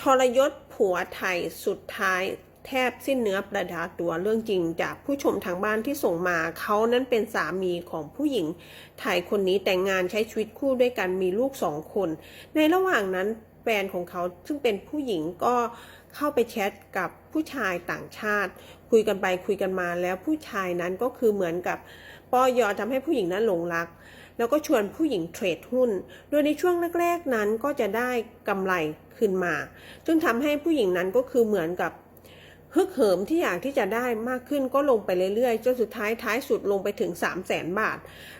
ทรยศผัวไทยสุดท้ายแทบสิ้นเนื้อประดาตัวเรื่องจริงจากผู้ชมทางบ้านที่ส่งมา เขานั้นเป็นสามีของผู้หญิงไทยคนนี้แต่งงานใช้ชีวิตคู่ด้วยกันมีลูกสองคน ในระหว่างนั้น ฟนของเขาซึ่งเป็นผู้หญิงก็เข้าไปแชทกับผู้ชายต่างชาติ คุยกันไปคุยกันมาแล้วผู้ชายนั้นก็คือเหมือนกับปอยอทำให้ผู้หญิงนั้นหลงรัก แล้วก็ชวนผู้หญิงเทรดหุ้น โดยในช่วงแรก ๆนั้นก็จะได้กำไรขึ้นมาจึงทำให้ผู้หญิงนั้นก็คือเหมือนกับ ฮึกเหิมที่อยากที่จะได้มากขึ้นก็ลงไปเรื่อยๆจนสุดท้ายท้ายสุดลงไปถึง 3 0 0แสนบาท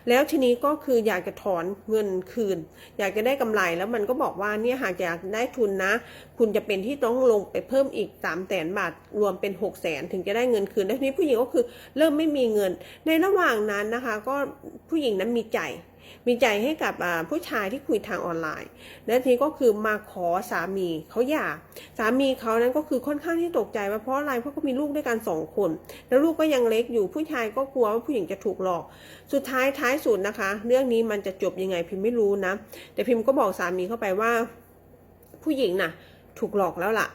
แล้วทีนี้ก็คืออยากจะถอนเงินคืน อยากจะได้กำไรแล้วมันก็บอกว่าเนี่ยหากอยากได้ทุนนะ คุณจะเป็นที่ต้องลงไปเพิ่มอีก3 0 0แสนบาท รวมเป็น 6 0แสนถึงจะได้เงินคืนแล้วทีนี้ผู้หญิงก็คือเริ่มไม่มีเงิน ในระหว่างนั้นนะคะ ก็ผู้หญิงนั้นมีใจ มีใจให้กับผู้ชายที่คุยทางออนไลน์ และทีก็คือมาขอสามีเขาหย่าสามีเขานั้นก็คือค่อนข้างที่ตกใจว่าเพราะอะไรเพราะเขามีลูกด้วยกันสองคน แล้วลูกก็ยังเล็กอยู่ผู้ชายก็กลัวว่าผู้หญิงจะถูกหลอก สุดท้ายท้ายสุดนะคะ เรื่องนี้มันจะจบยังไงพิมไม่รู้นะแต่พิมก็บอกสามีเข้าไปว่า ผู้หญิงน่ะ ถูกหลอกแล้วล่ะ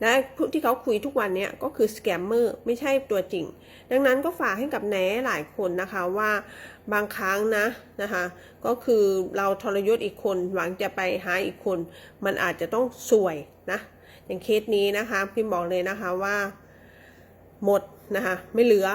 และผู้ที่เขาคุยทุกวันเนี้ยก็คือสแกมเมอร์ไม่ใช่ตัวจริง ดังนั้นก็ฝากให้กับแหน่หลายคนนะคะว่าบางครั้งนะนะคะก็คือเราทรยศอีกคนหวังจะไปหาอีกคน มันอาจจะต้องสวยนะอย่างเคสนี้นะคะพิมบอกเลยนะคะว่า หมดนะคะไม่เหลือ